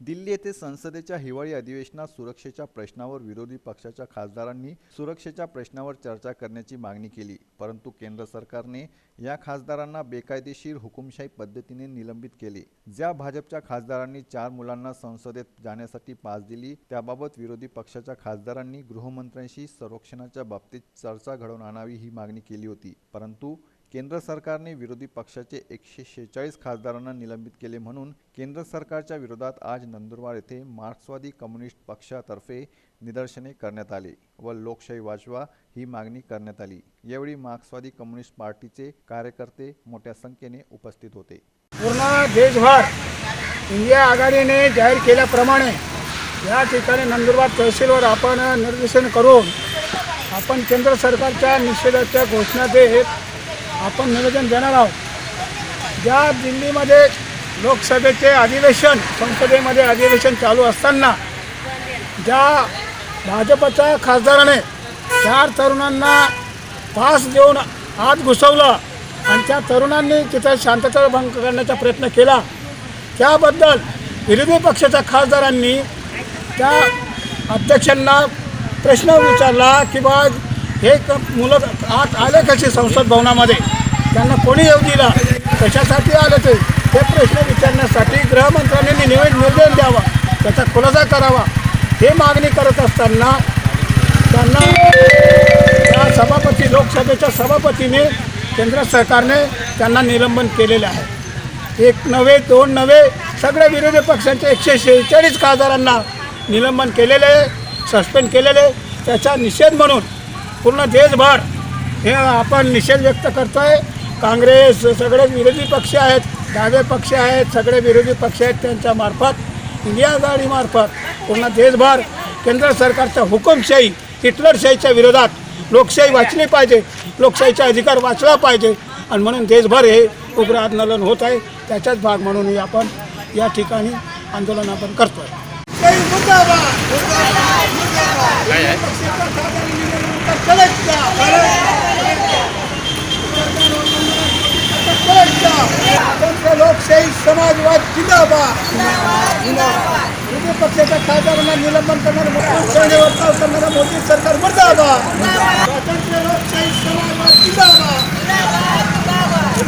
दिल्ली येथे संसदेच्या हिवाळी अधिवेशनात सुरक्षेच्या प्रश्नावर विरोधी पक्षाच्या खासदारांनी सुरक्षेच्या प्रश्नावर चर्चा करण्याची मागणी केली. परंतु केंद्र सरकारने या खासदारांना बेकायदेशीर हुकुमशाही पद्धतीने निलंबित केले. ज्या भाजपच्या खासदारांनी चार मुलांना संसदेत जाण्यासाठी पास दिली त्याबाबत विरोधी पक्षाच्या खासदारांनी गृहमंत्र्यांशी संरक्षणाच्या बाबतीत चर्चा घडवून आणावी ही मागणी केली होती. परंतु केंद्र सरकारने विरोधी पक्षाचे एकशे शेहेचाळीस खासदारांना निलंबित केले म्हणून केंद्र सरकारच्या विरोधात आज नंदुरबार येथे मार्क्सवादी कम्युनिस्ट पक्षातर्फे निदर्शने करण्यात आले व लोकशाही वाचवा ही मागणी करण्यात आली. यावेळी मार्क्सवादी कम्युनिस्ट पार्टीचे कार्यकर्ते मोठ्या संख्येने उपस्थित होते. पूर्ण देशभर इंडिया आघाडीने जाहीर केल्याप्रमाणे या ठिकाणी नंदुरबार तहसीलवर आपण निर्देशन करून आपण केंद्र सरकारच्या निषेधाच्या घोषणा देत आपण निवेदन देणार आहोत. ज्या दिल्लीमध्ये लोकसभेचे अधिवेशन संसदेमध्ये अधिवेशन चालू असताना ज्या भाजपच्या खासदाराने चार तरुणांना पास देऊन आत घुसवलं आणि त्या तरुणांनी तिथं शांतता भंग करण्याचा प्रयत्न केला त्याबद्दल विरोधी पक्षाच्या खासदारांनी त्या अध्यक्षांना प्रश्न विचारला की बा हे मुलं आत आले कसे संसद भवनामध्ये? त्यांना कोणी येऊ दिला? कशासाठी आले ते? हे प्रश्न विचारण्यासाठी गृहमंत्र्यांनी निवेद निर्देश द्यावा. त्याचा खुलासा करावा. हे मागणी करत असताना त्यांना त्या सभापती लोकसभेच्या सभापतीने केंद्र सरकारने त्यांना निलंबन केलेले आहे. एक नव्हे दोन नव्हे सगळ्या विरोधी पक्षांच्या एकशे शेहेचाळीस खासदारांना निलंबन केलेले आहे सस्पेंड केलेले आहे. त्याचा निषेध म्हणून पूर्ण देशभर हे आपण निषेध व्यक्त करतो आहे काँग्रेस सगळे विरोधी पक्ष आहेत डावे पक्ष आहेत सगळे विरोधी पक्ष आहेत त्यांच्या मार्फत इंडिया आघाडीमार्फत पूर्ण देशभर केंद्र सरकारच्या हुकुमशाही हिटलरशाहीच्या विरोधात लोकशाही वाचली पाहिजे लोकशाहीचा अधिकार वाचला पाहिजे. आणि म्हणून देशभर हे उग्र आंदोलन होत आहे. त्याचाच भाग म्हणून हे आपण या ठिकाणी आंदोलन आपण करतो लोकशाही समाजवाद जिंदाबाद. विरोधी पक्षाच्या खासदारांना निलंबन करणारं मुख्यमंत्री वर्तव करणारं मोदी सरकार मुर्दाबाद